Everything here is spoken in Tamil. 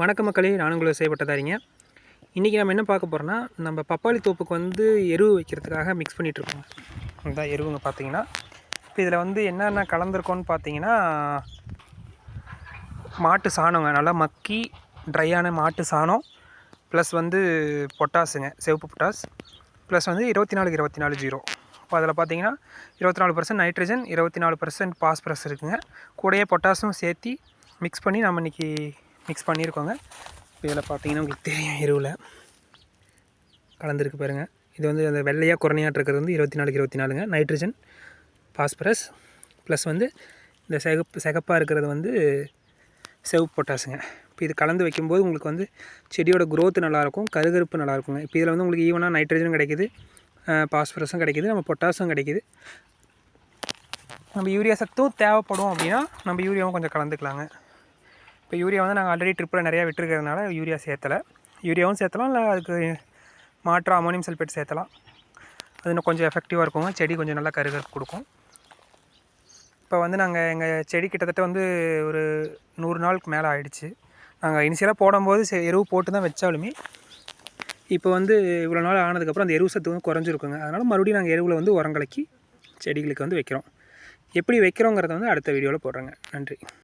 வணக்க மக்களே நானும் உங்களை செய்யப்பட்டதாரிங்க இன்றைக்கி நம்ம என்ன பார்க்க போகிறோன்னா நம்ம பப்பாளி தோப்புக்கு வந்து எருவு வைக்கிறதுக்காக மிக்ஸ் பண்ணிகிட்ருக்கோம் இதுதான் எருவுங்க பார்த்தீங்கன்னா இப்போ இதில் வந்து என்னென்ன கலந்துருக்கோன்னு பார்த்தீங்கன்னா மாட்டு சாணங்க. நல்லா மக்கி ட்ரையான மாட்டு சாணம் ப்ளஸ் வந்து பொட்டாஸுங்க சிவப்பு பொட்டாஸ் ப்ளஸ் வந்து இருபத்தி நாலுக்கு இருபத்தி நாலு ஜீரோ. இப்போ அதில் பார்த்தீங்கன்னா இருபத்தி நாலு பர்சன்ட் நைட்ரஜன் இருபத்தி நாலு பர்சன்ட் பாஸ்பரஸ் இருக்குங்க. கூடயே பொட்டாஸும் சேர்த்து மிக்ஸ் பண்ணி நம்ம இன்றைக்கி மிக்ஸ் பண்ணியிருக்கோங்க. இப்போ இதில் பார்த்தீங்கன்னா உங்களுக்கு தெரியும் எருவில். கலந்துருக்கு பாருங்கள் இது வந்து அந்த வெள்ளையாக குறையாட்டு இருக்கிறது வந்து இருபத்தி நாலுக்கு இருபத்தி நாலுங்க. நைட்ரஜன் பாஸ்பரஸ் ப்ளஸ் வந்து இந்த சிகப்பு சிகப்பாக இருக்கிறது வந்து செவப்பு பொட்டாசுங்க இப்போ இது கலந்து வைக்கும்போது உங்களுக்கு வந்து செடியோட க்ரோத் நல்லாயிருக்கும் கருகருப்பு நல்லாயிருக்குங்க. இப்போ இதில் வந்து உங்களுக்கு ஈவனாக நைட்ரஜனும் கிடைக்கிது பாஸ்பரஸும் கிடைக்கிது நம்ம பொட்டாசும் கிடைக்கிது. நம்ம யூரியா சத்தும் தேவைப்படும் அப்படின்னா நம்ம யூரியாவும் கொஞ்சம் கலந்துக்கலாங்க. இப்போ யூரியா வந்து நாங்கள் ஆல்ரெடி ட்ரிப்பில் நிறையா விட்டுருக்கிறதுனால யூரியா சேர்த்தலை. யூரியாவும் சேர்த்தலாம் இல்லை அதுக்கு மாற்று அமோனியம் சல்ஃபேட் சேர்த்தலாம். அது இன்னும் கொஞ்சம் எஃபெக்டிவாக இருக்கும். செடி கொஞ்சம் நல்லா கருகருக்கு கொடுக்கும். இப்போ வந்து நாங்கள் எங்கள் செடி கிட்டத்தட்ட வந்து ஒரு நூறு நாளுக்கு மேலே ஆகிடுச்சு நாங்கள் இனிஷியலாக போடும்போது செ எருவு போட்டு தான் வச்சாலுமே இப்போ வந்து இவ்வளோ நாள் ஆனதுக்கப்புறம் அந்த எருவு சத்து வந்து குறைஞ்சிருக்குங்க. அதனால் மறுபடியும் நாங்கள் எருவில் வந்து உரங்கலக்கி செடிகளுக்கு வந்து வைக்கிறோம். எப்படி வைக்கிறோங்கிறத வந்து அடுத்த வீடியோவில் போடுறேங்க. நன்றி.